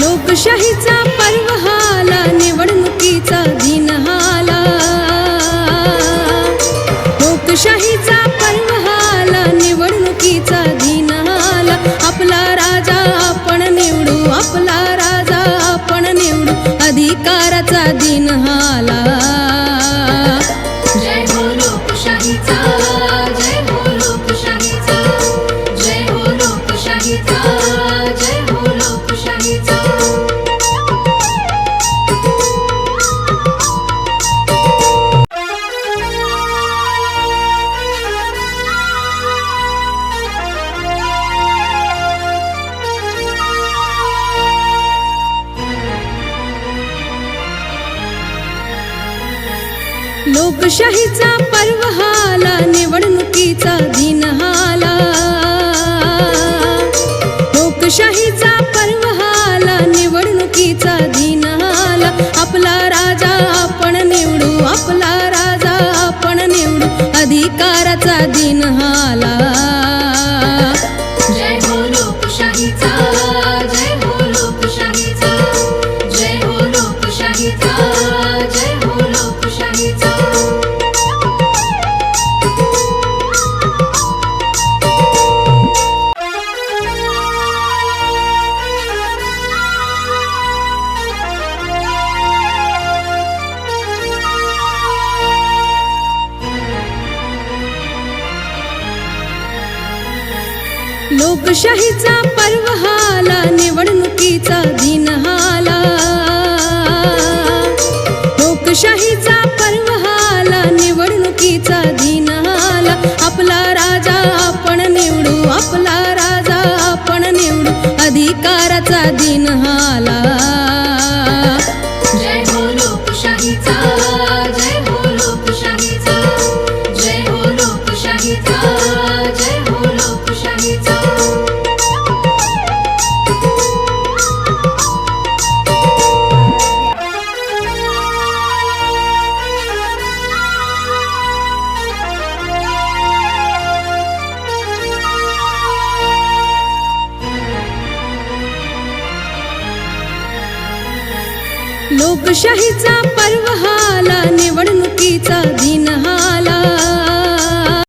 लोकशाहीचा पर्व हाला निवडणुकीचा दिन हाला लोकशाहीचा पर्व हाला निवडणुकीचा दिन हाला आपला राजा आपण निवडू आपला राजा आपण निवडू अधिकाराचा दिन हाला जय हो लोकशाहीचा. लोकशाहीचा पर्व हाला निवडणुकीचा लोकशाहीचा पर्व हाला निवड लोकशाहीचा पर्व हाला निवडणुकीचा दिन हाला.